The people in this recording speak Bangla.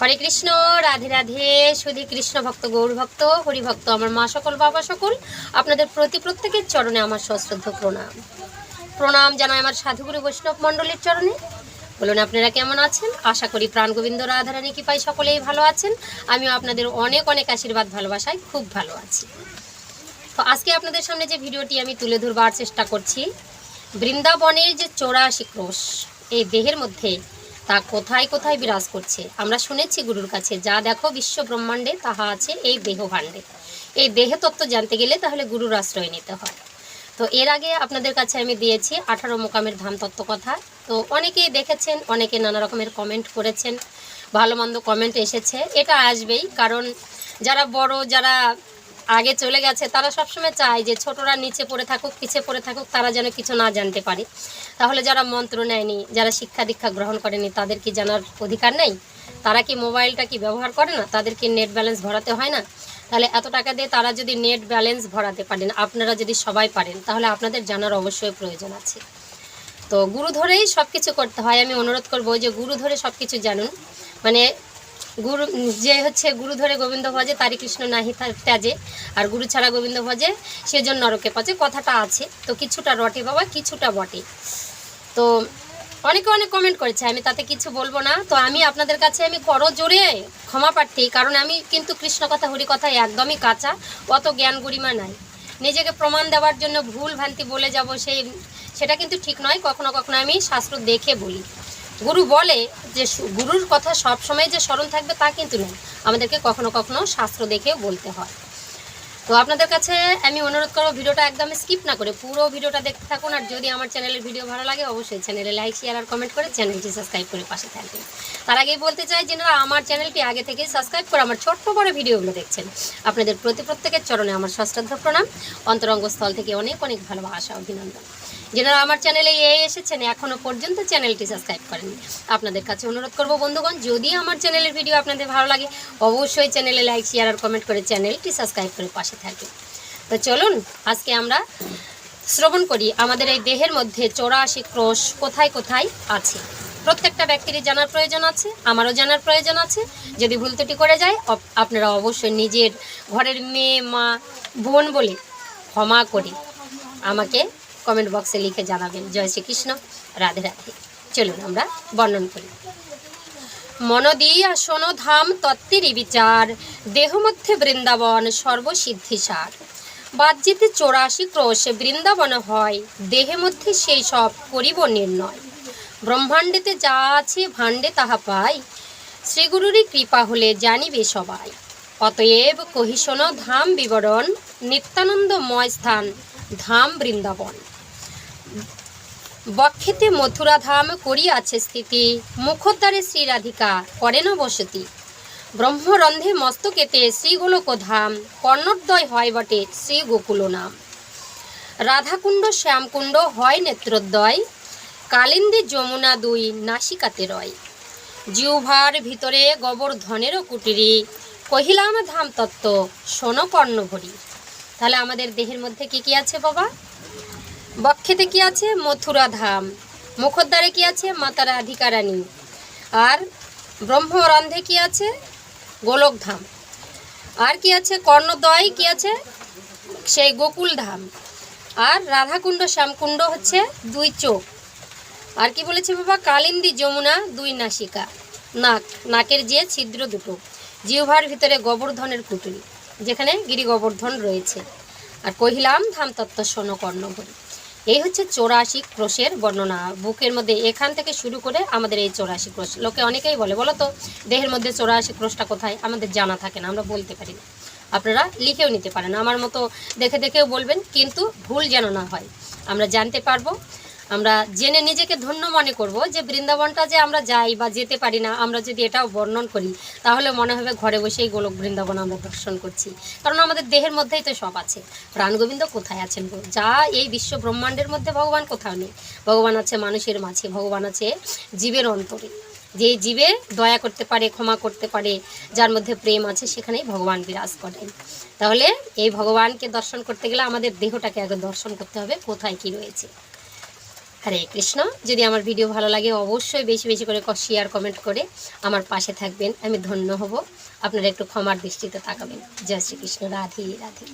হরে কৃষ্ণ, রাধে রাধে, সুধী কৃষ্ণ ভক্ত, গৌর ভক্ত হরি ভক্ত আমার মা সকল, বাবা সকল, আপনাদের প্রতি প্রত্যেকের চরণে আমার সশ্রদ্ধ প্রণাম। প্রণাম জানাই আমার সাধুগুরু বৈষ্ণব মণ্ডলীর চরণে। বলুন, আপনারা কেমন আছেন? আশা করি প্রাণ গোবিন্দ রাধারানী কি পাই সকলেই ভালো আছেন। আমিও আপনাদের অনেক অনেক আশীর্বাদ, ভালোবাসায় খুব ভালো আছি। তো আজকে আপনাদের সামনে যে ভিডিওটি আমি তুলে ধরবার চেষ্টা করছি, বৃন্দাবনের যে চৌরাশি ক্রোশ, এই দেহের মধ্যে তা কোথায় কোথায় বিরাজ করছে? আমরা শুনেছি গুরুর কাছে, যা দেখো বিশ্ব ব্রহ্মাণ্ডে তাহা আছে এই দেহ ভাণ্ডে এই দেহ তত্ত্ব জানতে গেলে তাহলে গুরুর আশ্রয় নিতে হয়। তো এর আগে আপনাদের কাছে আমি দিয়েছি আঠারো মোকামের ধাম তত্ত্ব কথা। তো অনেকেই দেখেছেন, অনেকে নানা রকমের কমেন্ট করেছেন, ভালো মন্দ কমেন্ট এসেছে। এটা আসবেই, কারণ যারা বড়, যারা আগে চলে গেছে, তারা সবসময় চায় যে ছোটরা নিচে পড়ে থাকুক, পিছে পড়ে থাকুক, তারা যেন কিছু না জানতে পারে। তাহলে যারা মন্ত্র নেয়নি, যারা শিক্ষা দীক্ষা গ্রহণ করেনি, তাদের কি জানার অধিকার নেই? তারা কি মোবাইলটা কি ব্যবহার করে না? তাদেরকে নেট ব্যালেন্স ভরাতে হয় না? তাহলে এত টাকা দিয়ে তারা যদি নেট ব্যালেন্স ভরাতে পারেন, আপনারা যদি সবাই পারেন, তাহলে আপনাদের জানার অবশ্যই প্রয়োজন আছে। তো গুরু ধরেই সব কিছু করতে হয়। আমি অনুরোধ করব যে গুরু ধরে সব কিছু জানুন। মানে গুরু, যে হচ্ছে গুরু ধরে গোবিন্দ ভজে তারি কৃষ্ণ নাহি ত্যাজে। আর গুরু ছাড়া গোবিন্দ ভজে সেজন্য নরকে পচে। কথাটা আছে। তো কিছুটা রটে বাবা, কিছুটা বটে। তো অনেকে অনেক কমেন্ট করেছে, আমি তাতে কিছু বলব না। তো আমি আপনাদের কাছে, আমি করো জোরে, ক্ষমা প্রার্থী। কারণ আমি কিন্তু কৃষ্ণ কথা, হরি কথা একদমই কাঁচা। অত জ্ঞান গরিমা নাই। নিজেকে প্রমাণ দেওয়ার জন্য ভুল ভ্রান্তি বলে যাব সেই সেটা কিন্তু ঠিক নয়। কখনো কখনো আমি শাস্ত্র দেখে বলি। গুরু বলে যে গুরুর কথা সব সময় যে স্মরণ থাকবে তা কিন্তু নয়। আমাদেরকে কখনো কখনো শাস্ত্র দেখে বলতে হয়। তো আপনাদের কাছে আমি অনুরোধ করব ভিডিওটা একদম স্কিপ না করে পুরো ভিডিওটা দেখতে থাকুন। আর যদি আমার চ্যানেলের ভিডিও ভালো লাগে, অবশ্যই চ্যানেলে লাইক শেয়ার আর কমেন্ট করে চ্যানেলটি সাবস্ক্রাইব করে পাশে থাকবেন। তার আগেই বলতে চাই যেনারা আমার চ্যানেলটি আগে থেকে সাবস্ক্রাইব করে আমার ছোট্ট বড় ভিডিওগুলো দেখছেন। আপনাদের প্রতি প্রত্যেকের চরণে আমার সশ্রদ্ধ প্রণাম। অন্তরঙ্গস্থল থেকে অনেক অনেক ভালোবাসা, অভিনন্দন। যেনারা আমার চ্যানেলে এ এসেছেন এখনও পর্যন্ত চ্যানেলটি সাবস্ক্রাইব করেননি, আপনাদের কাছে অনুরোধ করব বন্ধুগণ, যদি আমার চ্যানেলের ভিডিও আপনাদের ভালো লাগে, অবশ্যই চ্যানেলে লাইক শেয়ার আর কমেন্ট করে চ্যানেলটি সাবস্ক্রাইব করে পাশে থাকবেন। তো চলুন, আজকে আমরা শ্রবণ করি আমাদের এই দেহের মধ্যে চৌরাশি ক্রোশ কোথায় কোথায় আছে। প্রত্যেকটা ব্যক্তিরই জানার প্রয়োজন আছে, আমারও জানার প্রয়োজন আছে। যদি ভুল ত্রুটি করে যায় আপনারা অবশ্যই নিজের ঘরের মেয়ে, মা, বোন বলে ক্ষমা করে। আমাকে কমেন্ট বক্সে লিখে জানাবেন। জয় শ্রীকৃষ্ণ, রাধে রাধে। চলুন আমরা বর্ণন করি। মনদিয়া শোনো ধাম তত্ত্বেরই বিচার দেহ মধ্যে বৃন্দাবন সর্বসিদ্ধি সর্বসিদ্ধিসার। বাহ্যিতে চৌরাশি ক্রোশে বৃন্দাবন হয় দেহে মধ্যে সেই সব করিব নির্ণয়। ব্রহ্মাণ্ডেতে যা আছে ভাণ্ডে তাহা পাই, শ্রীগুরুরই কৃপা হলে জানিবে সবাই। অতএব কহিশন ধাম বিবরণ, নিত্যানন্দময় স্থান, ধাম বৃন্দাবন। বক্ষেতে মথুরা ধাম করিয়াছে স্থিতি। মুখোদ্দারে শ্রীরাধিকা করেন বসতি। ব্রহ্মরন্ধে মস্তকেতে শ্রীগোলক ধাম, কর্ণোদ্বয় হয় বটে শ্রী গোকুল নাম। রাধাকুণ্ড, শ্যামকুণ্ড হয় নেত্রোদ্বয়, কালিন্দী যমুনা দুই, নাসিকাতে রয়। জিউভার ভিতরে গোবর্ধনেরও কুটিরি, কহিলাম ধাম তত্ত্ব সোন কর্ণ ভরি তাহলে আমাদের দেহের মধ্যে কি কি আছে বাবা? বক্ষেতে কি আছে? মথুরা ধাম। মুখদ্বারে কি আছে? মাতা রাধিকা রানী আর ব্রহ্মরন্ধে কি আছে? গোলক ধাম। আর কি আছে? কর্ণদয় কি আছে? সেই গোকুল ধাম। আর রাধাকুণ্ড, শ্যামকুণ্ড হচ্ছে দুই চোখ। আর কি বলেছে বাবা? কালিন্দী, যমুনা, দুই নাসিকা। নাক। নাকের যে ছিদ্র দুটো। জিহ্বার ভিতরে গোবর্ধনের কুটুরি যেখানে গিরি গোবর্ধন রয়েছে। আর কহিলাম ধাম তত্ত্ব সোন কর্ণভরি। এই হচ্ছে চৌরাশি ক্রোশের বর্ণনা। বুকের মধ্যে এখান থেকে শুরু করে আমাদের এই চৌরাশি ক্রোশ। লোকে অনেকেই বলে, বলো তো, দেহের মধ্যে চৌরাশি ক্রোশটা কোথায়? আমাদের জানা থাকে না, আমরা বলতে পারি না। আপনারা লিখেও নিতে পারেন। আমার মতো দেখে দেখেও বলবেন, কিন্তু ভুল যেন না হয়। আমরা জানতে পারব আমরা জেনে নিজেকে ধন্য মনে করব যে বৃন্দাবনটা যে আমরা যাই বা যেতে পারি না, আমরা যদি এটাও বর্ণন করি, তাহলে মনে হবে ঘরে বসেই গোলক বৃন্দাবন আমরা দর্শন করছি। কারণ আমাদের দেহের মধ্যেই তো সব আছে। প্রাণগোবিন্দ কোথায় আছেন যা এই বিশ্ব ব্রহ্মাণ্ডের মধ্যে ভগবান কোথাও নেই। ভগবান আছে মানুষের মাঝে, ভগবান আছে জীবের অন্তরে। যে জীবে দয়া করতে পারে, ক্ষমা করতে পারে, যার মধ্যে প্রেম আছে, সেখানেই ভগবান বিরাজ করেন। তাহলে এই ভগবানকে দর্শন করতে গেলে আমাদের দেহটাকে আগে দর্শন করতে হবে, কোথায় কি রয়েছে। হরে কৃষ্ণ। যদি আমার ভিডিও ভালো লাগে, অবশ্যই বেশি বেশি করে শেয়ার কমেন্ট করে আমার পাশে থাকবেন। আমি ধন্য হব। আপনারা একটু ক্ষমার দৃষ্টিতে তাকাবেন। জয় শ্রীকৃষ্ণ। রাধে রাধে।